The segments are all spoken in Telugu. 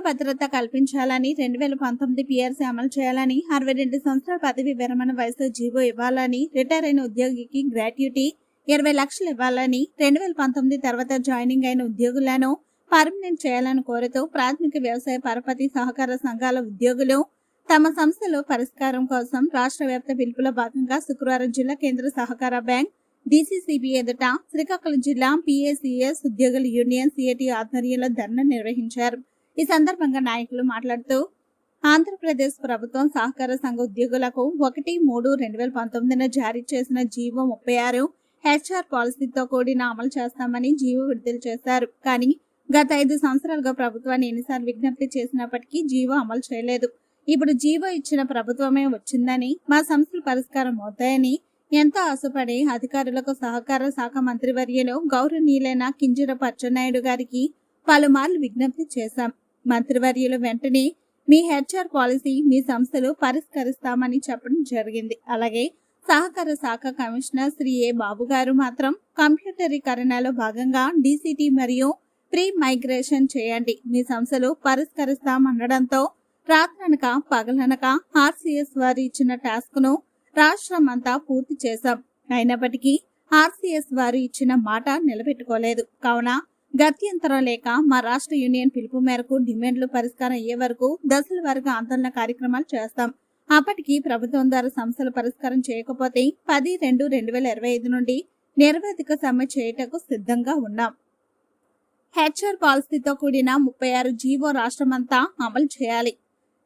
భద్రత కల్పించాలని రెండు వేల పంతొమ్మిది పిఆర్సీ అమలు చేయాలని అరవై రెండు సంవత్సరాల పదవి విరమణ వయసు జీవో ఇవ్వాలని రిటైర్ అయిన ఉద్యోగికి గ్రాట్యుటీ ఇరవై లక్షలు ఇవ్వాలని రెండు వేల పంతొమ్మిది తర్వాత జాయినింగ్ అయిన ఉద్యోగులను పర్మనెంట్ చేయాలని కోరుతూ ప్రాథమిక వ్యవసాయ పరపతి సహకార సంఘాల ఉద్యోగులు తమ సంస్థలో పరిష్కారం కోసం రాష్ట్ర వ్యాప్త పిలుపులో భాగంగా శుక్రవారం జిల్లా కేంద్ర సహకార బ్యాంక్ డీసీసీబీ ఎదుట శ్రీకాకుళం జిల్లా పిఏసీఎస్ ఉద్యోగుల యూనియన్ సిఐటి ఆధ్వర్యంలో ధర్నా నిర్వహించారు. ఈ సందర్భంగా నాయకులు మాట్లాడుతూ ఆంధ్రప్రదేశ్ ప్రభుత్వం సహకార సంఘ ఉద్యోగులకు ఒకటి మూడు రెండు వేల పంతొమ్మిదిన జారీ చేసిన జీవో ముప్పై ఆరు హెచ్ఆర్ పాలసీతో కూడిన అమలు చేస్తామని జీవో విడుదల చేశారు. కానీ గత ఐదు సంవత్సరాలుగా ప్రభుత్వాన్ని ఎన్నిసార్లు విజ్ఞప్తి చేసినప్పటికీ జీవో అమలు చేయలేదు. ఇప్పుడు జీవో ఇచ్చిన ప్రభుత్వమే వచ్చిందని మా సమస్యలు పరిష్కారం అవుతాయని ఎంతో ఆశపడి అధికారులకు సహకార శాఖ మంత్రివర్యులు గౌరవనీయులైన కింజర పచ్చనాయుడు గారికి పలుమార్లు విజ్ఞప్తి చేశాం. మంత్రివర్యులు వెంటనే మీ హెచ్ఆర్ పాలసీ మీ సంస్థలు పరిష్కరిస్తామని చెప్పడం జరిగింది. అలాగే సహకార శాఖ కమిషనర్ శ్రీ ఏ బాబు గారు మాత్రం కంప్యూటరీకరణలో భాగంగా డీసీటీ మరియు ప్రీ మైగ్రేషన్ చేయండి. మీ సంస్థలు పరిష్కరిస్తామనడంతో రాత్రనక పగలనక ఆర్సీఎస్ వారు ఇచ్చిన టాస్క్ను రాష్ట్రం అంతా పూర్తి చేశాం. అయినప్పటికీ ఆర్సీఎస్ వారు ఇచ్చిన మాట నిలబెట్టుకోలేదు. కావున గత్యంతరం లేక మా రాష్ట్ర యూనియన్ పిలుపు మేరకు డిమాండ్లు పరిష్కారం అయ్యే వరకు దశల వరకు ఆందోళన కార్యక్రమాలు చేస్తాం. అప్పటికి ప్రభుత్వం ద్వారా సమస్యలు పరిష్కారం చేయకపోతే పది రెండు రెండు వేల ఇరవై ఐదు నుండి నిరవధిక సమ్మె చేయటకు సిద్ధంగా ఉన్నాం. హెచ్ఆర్ పాలసీతో కూడిన ముప్పై ఆరు జీవో రాష్ట్రమంతా అమలు చేయాలి.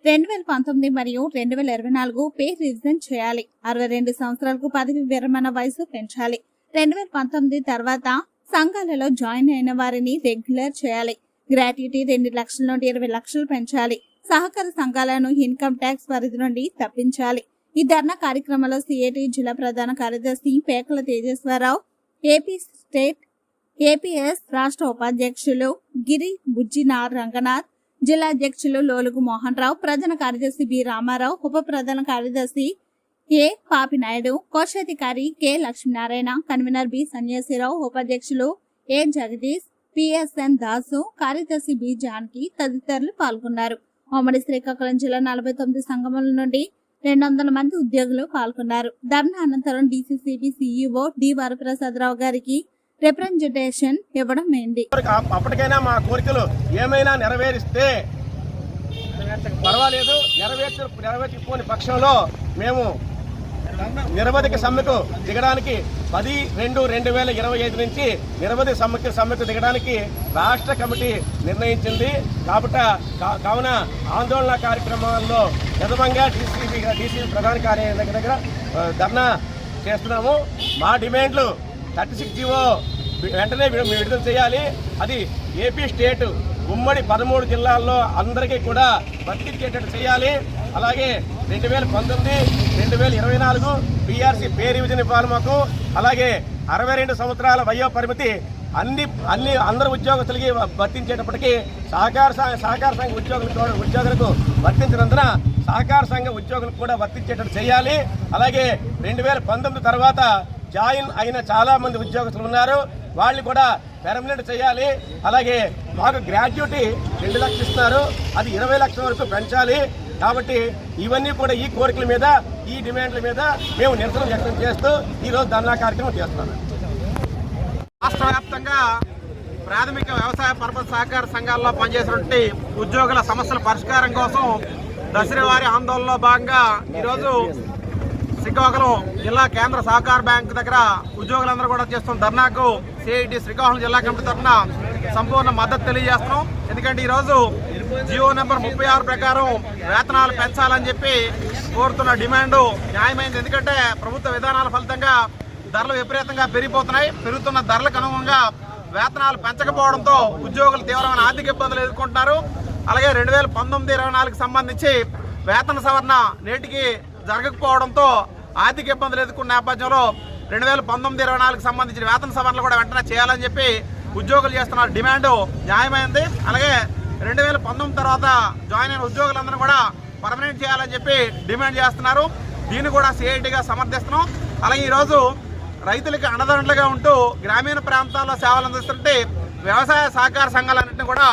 రెండు వేల పంతొమ్మిది మరియు రెండు వేల ఇరవై నాలుగు పే రివిజన్ చేయాలి. అరవై రెండు సంవత్సరాలకు పదవి విరమణ వయసు పెంచాలి. రెండు వేల పంతొమ్మిది తర్వాత సంఘాలలో జాయిన్ అయిన వారిని రెగ్యులర్ చేయాలి. గ్రాట్యుటీ రెండు లక్షల నుండి ఇరవై లక్షలు పెంచాలి. సహకార సంఘాలను ఇన్కమ్ ట్యాక్స్ పరిధి నుండి తప్పించాలి. ఈ ధర్నా కార్యక్రమంలో సిఐటి జిల్లా ప్రధాన కార్యదర్శి Pekala Tejeswara Rao AP state APS రాష్ట్ర ఉపాధ్యక్షులు గిరి బుజ్జినార్ రంగనాథ్ జిల్లా అధ్యక్షులు లోలుగు మోహన్ రావు ప్రధాన కార్యదర్శి బి రామారావు ఉప ప్రధాన కార్యదర్శి ఏ పాపినాయుడు కోశాధికారి K Lakshminarayana convener B Sanyasirao ఉపాధ్యక్షులు ఏ జగదీష్ పిఎస్ఎన్ దాసు కార్యదర్శి బి జాన్కి తదితరులు పాల్గొన్నారు. ఉమ్మడి శ్రీకాకుళం జిల్లా నలభై తొమ్మిది సంఘముల నుండి రెండు వందల మంది ఉద్యోగులు పాల్గొన్నారు. ధర్నా అనంతరం డిసిసిబి సిఇఓ డి వరప్రసాదరావు గారికి రిప్రజెంటేషన్ ఇవ్వడం ఏంటి? అప్పటికైనా మా కోరికలు ఏమైనా నెరవేరిస్తే పర్వాలేదు. నెరవేర్చ నెరవేర్చకపోని పక్షంలో మేము నిరవధిక సమ్మెకు దిగడానికి పది రెండు రెండు వేల ఇరవై ఐదు నుంచి నిరవధి సమ్మెకు సమ్మెకు దిగడానికి రాష్ట్ర కమిటీ నిర్ణయించింది. కాబట్టి కా- కావున ఆందోళన కార్యక్రమాల్లో ప్రథమంగా డీసీబీ డీసీబీ ప్రధాన కార్యాలయం దగ్గర దగ్గర ధర్నా చేస్తున్నాము. మా డిమాండ్లు థర్టీ సిక్స్ జీవో వెంటనే విడుదల చేయాలి. అది ఏపీ స్టేట్ ఉమ్మడి పదమూడు జిల్లాల్లో అందరికీ కూడా వర్తించేటట్టు చేయాలి. అలాగే రెండు వేల పంతొమ్మిది రెండు వేల ఇరవై నాలుగు పిఆర్సీ పే రివిజన్ ఇవ్వాలి మాకు. అలాగే అరవై రెండు సంవత్సరాల వయో పరిమితి అన్ని అన్ని అందరు ఉద్యోగస్తులకి వర్తించేటప్పటికీ సహకార సహకార సంఘ ఉద్యోగులు ఉద్యోగులకు వర్తించినందున సహకార సంఘ ఉద్యోగులకు కూడా వర్తించేటట్టు చేయాలి. అలాగే రెండు వేల పంతొమ్మిది తర్వాత జాయిన్ అయిన చాలామంది ఉద్యోగస్తులు ఉన్నారు. వాళ్ళు కూడా పెర్మనెంట్ చేయాలి. అలాగే మాకు గ్రాడ్యుటీ రెండు లక్షలు ఇస్తున్నారు. అది ఇరవై లక్షల వరకు పెంచాలి. కాబట్టి ఇవన్నీ కూడా ఈ కోరికల మీద ఈ డిమాండ్ల మీద మేము నిరసన వ్యక్తం చేస్తూ ఈరోజు ధర్నా కార్యక్రమం చేస్తున్నాం. రాష్ట్ర వ్యాప్తంగా ప్రాథమిక వ్యవసాయ పరపతి సహకార సంఘాల్లో పనిచేసినటువంటి ఉద్యోగుల సమస్యల పరిష్కారం కోసం దసరా వారి ఆందోళనలో భాగంగా ఈరోజు శ్రీకాకుళం జిల్లా కేంద్ర సహకార బ్యాంక్ దగ్గర ఉద్యోగులందరూ కూడా చేస్తున్న ధర్నాకు సిఐటి శ్రీకాకుళం జిల్లా కమిటీ తరఫున సంపూర్ణ మద్దతు తెలియజేస్తున్నాం. ఎందుకంటే ఈరోజు జియో నెంబర్ ముప్పై ఆరు ప్రకారం వేతనాలు పెంచాలని చెప్పి కోరుతున్న డిమాండ్ న్యాయమైంది. ఎందుకంటే ప్రభుత్వ విధానాల ఫలితంగా ధరలు విపరీతంగా పెరిగిపోతున్నాయి. పెరుగుతున్న ధరలకు అనుగుణంగా వేతనాలు పెంచకపోవడంతో ఉద్యోగులు తీవ్రమైన ఆర్థిక ఇబ్బందులు ఎదుర్కొంటున్నారు. అలాగే రెండు వేల పంతొమ్మిది ఇరవై నాలుగుకి సంబంధించి వేతన సవరణ నేటికి జరగకపోవడంతో ఆర్థిక ఇబ్బందులు ఎదుర్కొన్న నేపథ్యంలో రెండు వేల పంతొమ్మిది ఇరవై నాలుగుకి సంబంధించిన వేతన సవరణలు కూడా వెంటనే చేయాలని చెప్పి ఉద్యోగులు చేస్తున్న డిమాండ్ న్యాయమైంది. అలాగే రెండు వేల పంతొమ్మిది తర్వాత జాయిన్ అయిన ఉద్యోగులందరూ కూడా పర్మనెంట్ చేయాలని చెప్పి డిమాండ్ చేస్తున్నారు. దీన్ని కూడా సిఐటిగా సమర్థిస్తున్నాం. అలాగే ఈరోజు రైతులకు అండదండలుగా ఉంటూ గ్రామీణ ప్రాంతాల్లో సేవలు అందిస్తుంటే వ్యవసాయ సహకార సంఘాలన్నింటినీ కూడా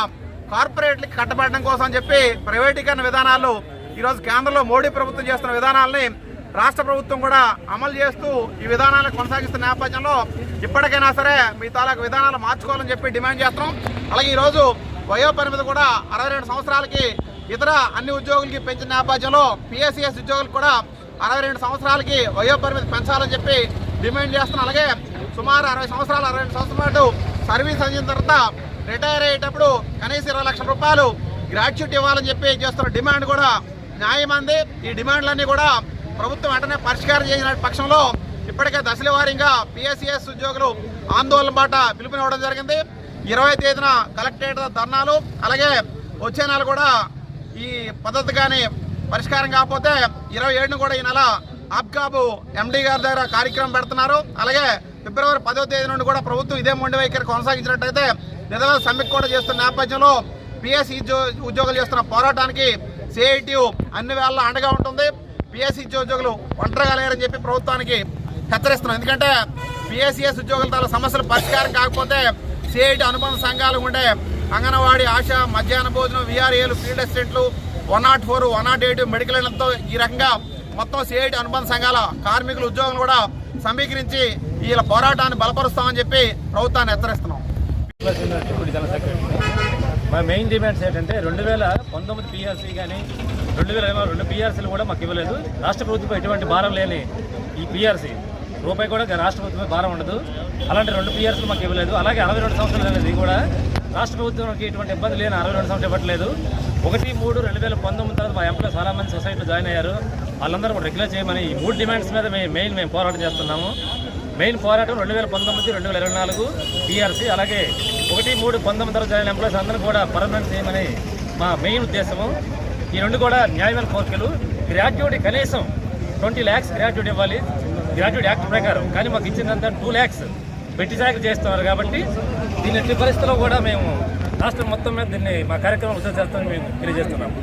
కార్పొరేట్లకి కట్టబెట్టడం కోసం చెప్పి ప్రైవేటీకరణ విధానాలు ఈరోజు కేంద్రంలో మోడీ ప్రభుత్వం చేస్తున్న విధానాలని రాష్ట్ర ప్రభుత్వం కూడా అమలు చేస్తూ ఈ విధానాలను కొనసాగిస్తున్న నేపథ్యంలో ఇప్పటికైనా సరే మీ తాలూకు విధానాలు మార్చుకోవాలని చెప్పి డిమాండ్ చేస్తున్నాం. అలాగే ఈరోజు వయో పరిమితి కూడా అరవై రెండు సంవత్సరాలకి ఇతర అన్ని ఉద్యోగులకి పెంచిన నేపథ్యంలో పిఎస్సిఎస్ ఉద్యోగులకు కూడా అరవై రెండు సంవత్సరాలకి వయో పరిమితి పెంచాలని చెప్పి డిమాండ్ చేస్తున్నాం అలాగే సుమారు అరవై సంవత్సరాలు అరవై రెండు సంవత్సరాల పాటు సర్వీస్ అందిన తర్వాత రిటైర్ అయ్యేటప్పుడు కనీసం ఇరవై లక్షల రూపాయలు గ్రాడ్యుయేట్ ఇవ్వాలని చెప్పి చేస్తున్న డిమాండ్ కూడా న్యాయమంది. ఈ డిమాండ్లన్నీ కూడా ప్రభుత్వం వెంటనే పరిష్కారం చేసిన పక్షంలో ఇప్పటికే దశల వారీగా పిఎస్సిఎస్ ఉద్యోగులు ఆందోళన బాట పిలుపునివ్వడం జరిగింది. ఇరవై తేదీన కలెక్టరేట్ ధర్నాలు అలాగే వచ్చే నెల కూడా ఈ పద్ధతి కానీ పరిష్కారం కాకపోతే ఇరవై ఏడును కూడా ఈ నెల ఆబ్కాబు ఎండీ గారి దగ్గర కార్యక్రమం పెడుతున్నారు. అలాగే ఫిబ్రవరి పదో తేదీ నుండి కూడా ప్రభుత్వం ఇదే మొండి వైఖరి కొనసాగించినట్టయితే నిధుల సమ్మె కూడా చేస్తున్న నేపథ్యంలో పిఎస్సి ఉద్యోగులు చేస్తున్న పోరాటానికి సిఐటియు అన్ని వేళ అండగా ఉంటుంది. పిఎస్సి ఉద్యోగులు ఒంటరిగా లేరని చెప్పి ప్రభుత్వానికి హెచ్చరిస్తున్నాం. ఎందుకంటే పిఎస్సిఎస్ ఉద్యోగుల తాల సమస్యలు పరిష్కారం కాకపోతే సిఐటి అనుబంధ సంఘాలు ఉండే అంగన్వాడీ ఆశ మధ్యాహ్న భోజనం విఆర్ఏలు ఫీల్డ్ అసిస్టెంట్లు one nought four one nought eight medical ఈ రకంగా మొత్తం సిఐటి అనుబంధ సంఘాల కార్మికులు ఉద్యోగులు కూడా సమీకరించి వీళ్ళ పోరాటాన్ని బలపరుస్తామని చెప్పి ప్రభుత్వాన్ని హెచ్చరిస్తున్నాం. మా మెయిన్ డిమాండ్స్ ఏంటంటే రెండు వేల పంతొమ్మిది పిఆర్సీ కానీ రెండు వేల ఇరవై రెండు పిఆర్సీలు కూడా మాకు ఇవ్వలేదు. రాష్ట్ర ప్రభుత్వం ఎటువంటి భారం లేని ఈ పిఆర్సీ రూపాయి కూడా రాష్ట్ర ప్రభుత్వమే భారం ఉండదు. అలాంటి రెండు పిఆర్సీలు మాకు ఇవ్వలేదు. అలాగే అరవై రెండు సంవత్సరాలు అనేది కూడా రాష్ట్ర ప్రభుత్వానికి ఎటువంటి ఇబ్బంది లేని అరవై రెండు సంవత్సరాలు ఇవ్వట్లేదు. ఒకటి మూడు రెండు వేల పంతొమ్మిది తర్వాత మా ఎంప్లాయ్ చాలా మంది సొసైటీలో జాయిన్ అయ్యారు. వాళ్ళందరూ కూడా రెగ్యులర్ చేయమని ఈ మూడు డిమాండ్స్ మీద మేము మెయిన్ మేము పోరాటం చేస్తున్నాము. మెయిన్ పోరాటం రెండు వేల పంతొమ్మిది రెండు వేల ఇరవై నాలుగు టీఆర్సీ అలాగే ఒకటి మూడు పంతొమ్మిది తర్వాత జాయిన్ ఎంప్లాయీస్ అందరూ కూడా పర్మనెంట్ చేయమని మా మెయిన్ ఉద్దేశము. ఈ రెండు కూడా న్యాయమైన కోరికలు. గ్రాడ్యుయేట్ కనీసం ట్వంటీ ల్యాక్స్ గ్రాడ్యుయేట్ ఇవ్వాలి. గ్రాడ్యుయేట్ యాక్ట్ ప్రకారం కానీ మాకు ఇచ్చిందంతా టూ ల్యాక్స్ పెట్టి చాకరీ చేస్తున్నారు కాబట్టి దీని ఎట్టి పరిస్థితుల్లో కూడా మేము రాష్ట్రం మొత్తం మీద దీన్ని మా కార్యక్రమం ఉద్ధరణ చేస్తామని మేము తెలియజేస్తున్నాము